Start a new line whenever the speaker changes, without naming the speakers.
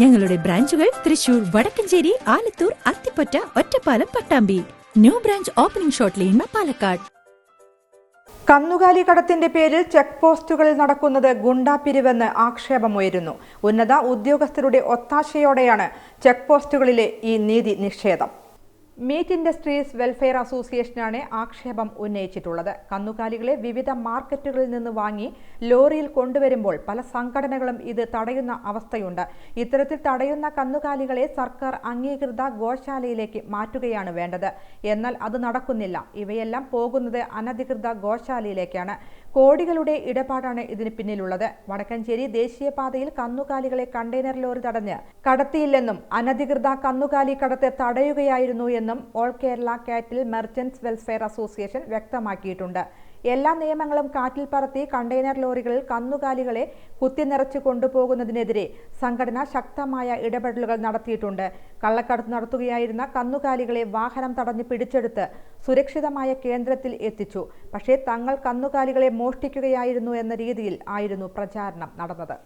ഞങ്ങളുടെ ബ്രാഞ്ചുകൾ Thrissur Vadakkanchery Alathur Athipatta Ottapalam Pattambi. New branch opening shot ലീൻമ പാലക്കാട്.
കന്നുകാലി കടത്തിന്റെ പേരിൽ ചെക്ക് പോസ്റ്റുകളിൽ നടക്കുന്നത് ഗുണ്ടാപിരിവെന്ന് ആക്ഷേപമുയരുന്നു. ഉന്നത ഉദ്യോഗസ്ഥരുടെ ഒത്താശയോടെയാണ് ചെക്ക് പോസ്റ്റുകളിലെ ഈ നീതി നിഷേധം. മീറ്റ് ഇൻഡസ്ട്രീസ് വെൽഫെയർ അസോസിയേഷനാണ് ആക്ഷേപം ഉന്നയിച്ചിട്ടുള്ളത്. കന്നുകാലികളെ വിവിധ മാർക്കറ്റുകളിൽ നിന്ന് വാങ്ങി ലോറിയിൽ കൊണ്ടുവരുമ്പോൾ പല സംഘടനകളും ഇത് തടയുന്ന അവസ്ഥയുണ്ട്. ഇത്തരത്തിൽ തടയുന്ന കന്നുകാലികളെ സർക്കാർ അംഗീകൃത ഗോശാലയിലേക്ക് മാറ്റുകയാണ് വേണ്ടത്. എന്നാൽ അത് നടക്കുന്നില്ല. ഇവയെല്ലാം പോകുന്നത് അനധികൃത ഗോശാലയിലേക്കാണ്. കോടികളുടെ ഇടപാടാണ് ഇതിന് പിന്നിലുള്ളത്. വടക്കഞ്ചേരി ദേശീയപാതയിൽ കന്നുകാലികളെ കണ്ടെയ്നർ ലോറി തടഞ്ഞ് കടത്തിയില്ലെന്നും അനധികൃത കന്നുകാലി കടത്തെ തടയുകയായിരുന്നു എന്നും ഓൾ കേരള കാറ്റിൽ മെർച്ചൻസ് വെൽഫെയർ അസോസിയേഷൻ വ്യക്തമാക്കിയിട്ടുണ്ട്. എല്ലാ നിയമങ്ങളും കാറ്റിൽ പറത്തി കണ്ടെയ്നർ ലോറികളിൽ കന്നുകാലികളെ കുത്തിനിറച്ച് കൊണ്ടുപോകുന്നതിനെതിരെ സംഘടന ശക്തമായ ഇടപെടലുകൾ നടത്തിയിട്ടുണ്ട്. കള്ളക്കടത്ത് നടത്തുകയായിരുന്ന കന്നുകാലികളെ വാഹനം തടഞ്ഞ് പിടിച്ചെടുത്ത് സുരക്ഷിതമായ കേന്ദ്രത്തിൽ എത്തിച്ചു. പക്ഷേ തങ്ങൾ കന്നുകാലികളെ മോഷ്ടിക്കുകയായിരുന്നു എന്ന രീതിയിൽ ആയിരുന്നു പ്രചാരണം നടന്നത്.